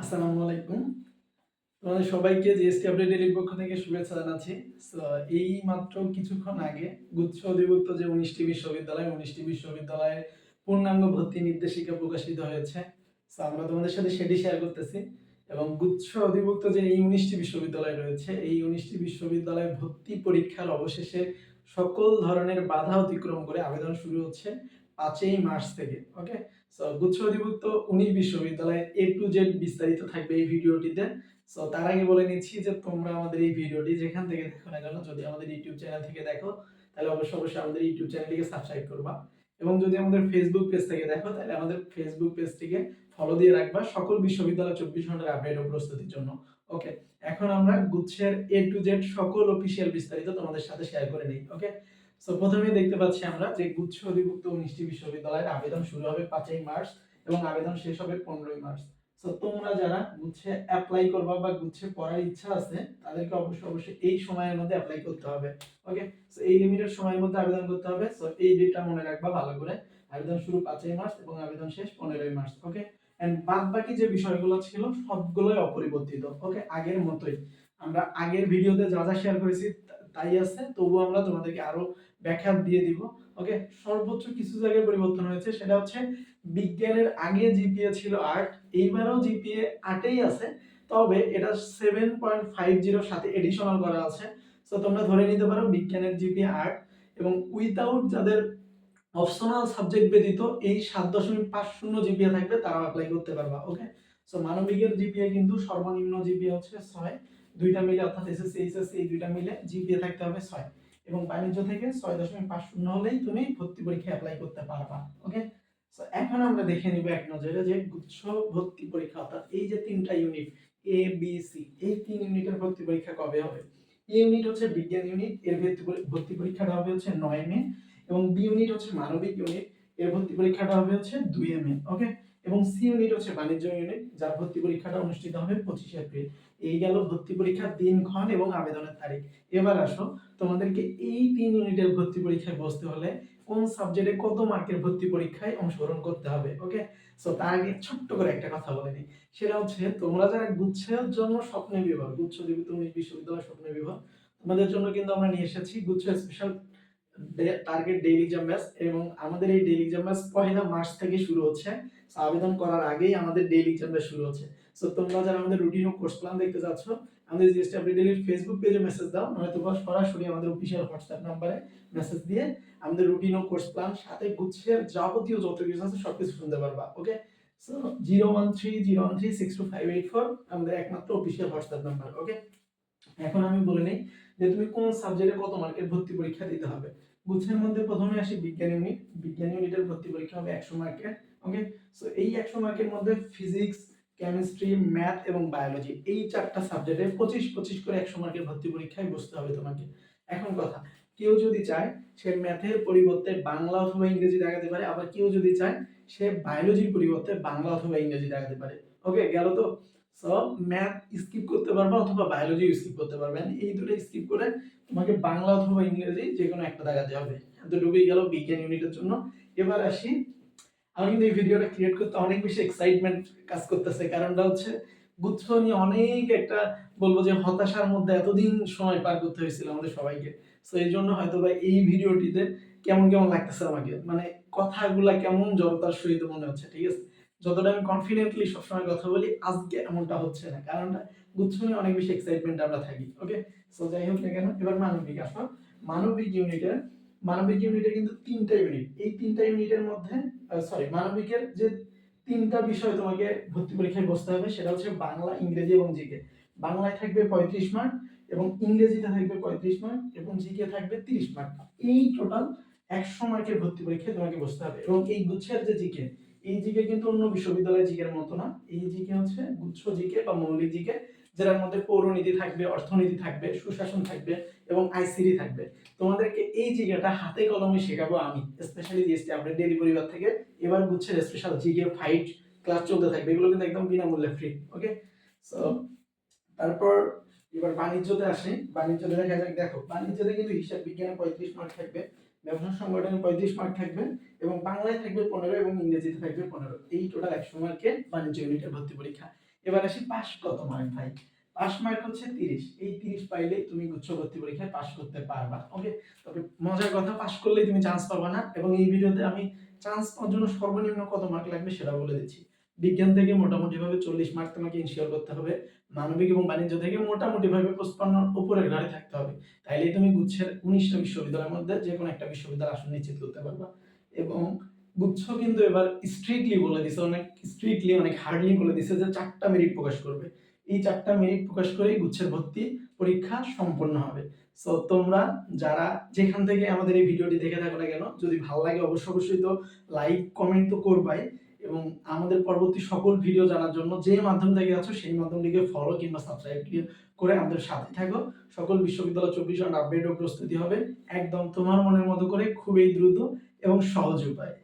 আসসালামু আলাইকুম। তোমাদের সবাইকে জিএসটি আপডেট পক্ষ থেকে শুভেচ্ছা জানাচ্ছি। এই মাত্র কিছুক্ষণ আগে গুচ্ছ অধিভুক্ত যে উনিশটি বিশ্ববিদ্যালয় উনিশটি বিশ্ববিদ্যালয়ে পূর্ণাঙ্গ ভর্তি নির্দেশিকা প্রকাশিত হয়েছে। So, আমরা তোমাদের সাথে সেটি শেয়ার করতেছি এবং গুচ্ছ অধিভুক্ত যে এই উনিশটি বিশ্ববিদ্যালয় রয়েছে এই উনিশটি বিশ্ববিদ্যালয়ে ভর্তি পরীক্ষার অবশেষে সকল ধরনের বাধা অতিক্রম করে আবেদন শুরু হচ্ছে পাঁচই মার্চ থেকে ওকে সো গুচ্ছ অধিভুক্ত এ টু জেড বিস্তারিত থাকবে এই ভিডিওটিতে। সো তার আগে বলে নিচ্ছি যে তোমরা আমাদের এই ভিডিওটি যেখান থেকে দেখো না কেন, যদি আমাদের ইউটিউব চ্যানেল থেকে দেখো, তাহলে অবশ্যই অবশ্যই আমাদের ইউটিউব চ্যানেলটিকে সাবস্ক্রাইব করবা। এবং যদি আমাদের ফেসবুক পেজ থেকে দেখো, তাহলে আমাদের ফেসবুক পেজটিকে ফলো দিয়ে রাখবা সকল বিশ্ববিদ্যালয় চব্বিশ ঘণ্টার আপডেট ও প্রস্তুতির জন্য। ওকে এখন আমরা গুচ্ছের এ টু জেড সকল অফিসিয়াল বিস্তারিত তোমাদের সাথে শেয়ার করে নিই। ওকে সো প্রথমে দেখতে পাচ্ছি আমরা যে গুচ্ছ অধিভুক্ত উনিশটি বিশ্ববিদ্যালয়ের আবেদন শুরু হবে পাঁচই মার্চ এবং আবেদন শেষ হবে পনেরোই মার্চ। সো তোমরা যারা গুচ্ছে অ্যাপ্লাই করবা বা গুচ্ছে পড়ার ইচ্ছা আছে, তাদেরকে অবশ্যই অবশ্যই এই সময়ের মধ্যে অ্যাপ্লাই করতে হবে। ওকে সো এই লিমিটেড সময়ের মধ্যে আবেদন করতে হবে। সো এই ডেটটা মনে রাখবা ভালো করে। আবেদন শুরু পাঁচই মার্চ এবং আবেদন শেষ পনেরোই মার্চ। ওকে এন্ড বাদ বাকি যে বিষয়গুলো ছিল, সবগুলোই অপরিবর্তিত। ওকে আগের মতোই। আমরা আগের ভিডিওতে যা যা শেয়ার করেছি তাই আছে, তবুও আমরা তোমাদেরকে আরও ব্যাখ্যা দিয়ে দিব। ওকে সর্বোচ্চ কিছু জায়গায় পরিবর্তন হয়েছে, সেটা হচ্ছে বিজ্ঞানের আগে জিপিএ ছিল আট, এইবারও জিপিএ আটেই আছে, তবে এটা সেভেন পয়েন্ট ফাইভ জিরোর সাথে এডিশনাল করা আছে। সো তোমরা ধরে নিতে পারো বিজ্ঞানের জিপিএ আট এবং উইথাউট যাদের অপশনাল সাবজেক্ট ব্যতীত এই সাত দশমিক পাঁচ শূন্য জিপিএ থাকবে, তারাও অ্যাপ্লাই করতে পারবা। ওকে সো মানবিকের জিপিএ কিন্তু সর্বনিম্ন জিপিএ হচ্ছে ছয় দুইটা মিলে, অর্থাৎ এসএসসি এইচএসসি এই দুইটা মিলে জিপিএ থাকতে হবে ছয়। এবং বাণিজ্য থেকে ছয় দশমিক পাঁচ শূন্য হলেই তুমি ভর্তি পরীক্ষা অ্যাপ্লাই করতে পারবা ওকে এখন আমরা দেখে নিব এক নজরে যে গুচ্ছ ভর্তি পরীক্ষা, অর্থাৎ এই যে তিনটা ইউনিট এ বি সি এই তিন ইউনিটের ভর্তি পরীক্ষা কবে হবে? এ ইউনিট হচ্ছে বিজ্ঞান ইউনিট এর ভর্তি ভর্তি পরীক্ষাটা হবে হচ্ছে নয় মে, এবং বি ইউনিট হচ্ছে মানবিক ইউনিট এর ভর্তি পরীক্ষাটা হবে হচ্ছে দুই মে ওকে এবং সি ইউনিট হচ্ছে বাণিজ্য ইউনিট যার ভর্তি পরীক্ষাটা অনুষ্ঠিত হবে পঁচিশে এপ্রিল। এই গেল ভর্তি পরীক্ষার দিনক্ষণ এবং আবেদনের তারিখ। এবার আসো, তোমাদেরকে এই তিন ইউনিটের ভর্তি পরীক্ষায় বসতে হলে কোন সাবজেক্টে কত মার্কের ভর্তি পরীক্ষায় অংশগ্রহণ করতে হবে ওকে সো তার আগে ছোট্ট করে একটা কথা বলে নিই। সেটা হচ্ছে, তোমরা যারা গুচ্ছের জন্য স্বপ্নে বিভাগ, গুচ্ছ জীবিত তুমি বিশ্ববিদ্যালয় স্বপ্নে বিভাগ, তোমাদের জন্য কিন্তু আমরা নিয়ে এসেছি গুচ্ছ special target daily exam batch এবং আমাদের এই ডেইলি এক্সাম ব্যাচ পয়লা মার্চ থেকে শুরু হচ্ছে। আবেদন করার আগেই আমাদের ডেইলি এক্সাম ব্যাচ শুরু হচ্ছে। সো তোমরা যারা আমাদের রুটিন ও কোর্স প্ল্যান দেখতে যাচ্ছ আমাদের জিএসটি আপডেট ডেইলির ফেসবুক পেজে মেসেজ দাও, নয়তো বা সরাসরি আমাদের অফিসিয়াল হোয়াটসঅ্যাপ নাম্বারে মেসেজ দিয়ে আমাদের রুটিন ও কোর্স প্ল্যান সাথে গুচ্ছের যাবতীয় যত কিছু আছে সব কিছু শুনতে পারবা okay so zero one three zero one three six two five eight four আমাদের একমাত্র অফিসিয়াল হোয়াটসঅ্যাপ নাম্বার ওকে এখন আমি বলে নিই যে তুমি কোন সাবজেক্টে কত মার্কের ভর্তি পরীক্ষা দিতে হবে। গুচ্ছের মধ্যে প্রথমে আসি বিজ্ঞান ইউনিট বিজ্ঞান ইউনিটের ভর্তি পরীক্ষা হবে একশো মার্কের ওকে সো এই একশো মার্কের মধ্যে ফিজিক্স কেমিস্ট্রি ম্যাথ এবং বায়োলজি এই চারটা সাবজেক্টে পঁচিশ পঁচিশ করে একশো মার্কের ভর্তি পরীক্ষায় বসতে হবে তোমাকে। এখন কথা, কেউ যদি চায় সে ম্যাথের পরিবর্তে বাংলা অথবা ইংরেজি দেখাতে পারে, আবার কেউ যদি চায় সে বায়োলজির পরিবর্তে বাংলা অথবা ইংরেজি দেখাতে পারে। ওকে গেল তো? সো ম্যাথ স্কিপ করতে পারবে অথবা বায়োলজি স্কিপ করতে পারবেন এই দুটো স্কিপ করে তোমাকে বাংলা অথবা ইংরেজি যে কোনো একটা দেখাতে হবে। এতটুকুই গেল বিজ্ঞান ইউনিটের জন্য। এবার আসি। আমি কিন্তু এই ভিডিওটা ক্রিয়েট করতে অনেক বেশি এক্সাইটমেন্ট কাজ করতেছে। কারণটা হচ্ছে গুচ্ছ নিয়ে অনেক একটা বলব যে হতাশার মধ্যে এতদিন সময় পার করতে হয়েছিল আমাদের সবাইকে। সো এই জন্য হয়তো বা এই ভিডিওটিতে কেমন কেমন লাগতেছে আমাকে? মানে কথাগুলা কেমন জড়তার সহিত মনে হচ্ছে, ঠিক আছে? যতটা আমি কনফিডেন্টলি সবসময় কথা বলি, আজকে এমনটা হচ্ছে না। কারণটা, গুচ্ছ নিয়ে অনেক বেশি এক্সাইটমেন্ট আমরা থাকি ওকে সো যাই হোক না কেন, এবার মানবিক আসো মানবিক ইউনিটের মানবিক ইউনিটের কিন্তু তিনটা ইউনিট এই তিনটা ইউনিটের মধ্যে সরি মানবিকের যে তিনটা বিষয় তোমাকে ভর্তি পরীক্ষায় বসতে হবে, সেটা হচ্ছে বাংলা, ইংরেজি এবং জিকে। বাংলায় থাকবে পঁয়ত্রিশ মার্ক এবং ইংরেজিতে থাকবে পঁয়ত্রিশ মার্ক এবং জিকে থাকবে তিরিশ মার্ক এই টোটাল একশো মার্কের ভর্তি পরীক্ষায় তোমাকে বসতে হবে এবং এই গুচ্ছের যে জিকে এই জিকে কিন্তু অন্য বিশ্ববিদ্যালয়ের জিকের মতো না। এই জিকে হচ্ছে গুচ্ছ জিকে বা মৌলিক জিকে যেটার মধ্যে পৌরনীতি থাকবে, অর্থনীতি থাকবে, সুশাসন থাকবে এবং আইসিডি থাকবে। তোমাদেরকে এই জিকেটা হাতে কলমে শেখাবো আমি স্পেশালি জিএসটি আপডেট ডেলি পরিবার থেকে। এবার গুচ্ছের স্পেশাল জিকে ফাইট ক্লাস চলতে থাকবে, এগুলো কিন্তু একদম বিনামূল্যে ফ্রি ওকে সো তারপর এবার বাণিজ্যতে আসে। বাণিজ্যতে দেখা যাক, দেখো, বাণিজ্যতে কিন্তু হিসাব বিজ্ঞানে পঁয়ত্রিশ মার্ক থাকবে। ব্যবসা সংগঠনে পঁয়ত্রিশ মার্ক থাকবে এবং বাংলায় থাকবে পনেরো এবং ইংরেজিতে থাকবে পনেরো। এই টোটাল একশো মার্কের বাণিজ্য ইউনিটের ভর্তি পরীক্ষা। এবার আসি পাস কত মার্ক ভাই? পাস মার্ক হচ্ছে তিরিশ। এই তিরিশ পাইলেই তুমি গুচ্ছ ভর্তি পরীক্ষায় পাস করতে পারবা ওকে তবে মজার কথা পাস করলেই তুমি চান্স পাবা না। এবং এই ভিডিওতে আমি চান্স পাওয়ার জন্য সর্বনিম্ন কত মার্ক লাগবে সেটা বলে দিচ্ছি। বিজ্ঞান থেকে মোটামুটি ভাবে চল্লিশ মার্ক তোমাকে ইনশিওর করতে হবে। মানবিক এবং বাণিজ্য থেকে মোটামুটি ভাবে পঁচপান্নর উপরের ঘাড়ে থাকতে হবে। তাইলেই তুমি গুচ্ছের উনিশটা বিশ্ববিদ্যালয়ের মধ্যে যে কোনো একটা বিশ্ববিদ্যালয় আসন নিশ্চিত করতে পারবা। এবং গুচ্ছ কিন্তু এবার স্ট্রিক্টলি বলে দিছে, অনেক স্ট্রিক্টলি অনেক হার্ডলি বলে দিছে যে চারটা মেরিট প্রকাশ করবে। এই চারটা মেরিট প্রকাশ করেই গুচ্ছের ভর্তি পরীক্ষা সম্পন্ন হবে। সো তোমরা যারা যেখান থেকে আমাদের এই ভিডিওটি দেখে থাকো না কেন, যদি ভালো লাগে অবশ্যই অবশ্যই তো লাইক কমেন্ট তো করবাই। এবং আমাদের পরবর্তী সকল ভিডিও জানার জন্য যে মাধ্যম থেকে আছো, সেই মাধ্যমটিকে ফলো কিংবা সাবস্ক্রাইব করে আমাদের সাথে থাকো। সকল বিশ্ববিদ্যালয় চব্বিশ ঘণ্টা আপডেট ও প্রস্তুতি হবে একদম তোমার মনের মতো করে, খুবই দ্রুত এবং সহজ উপায়।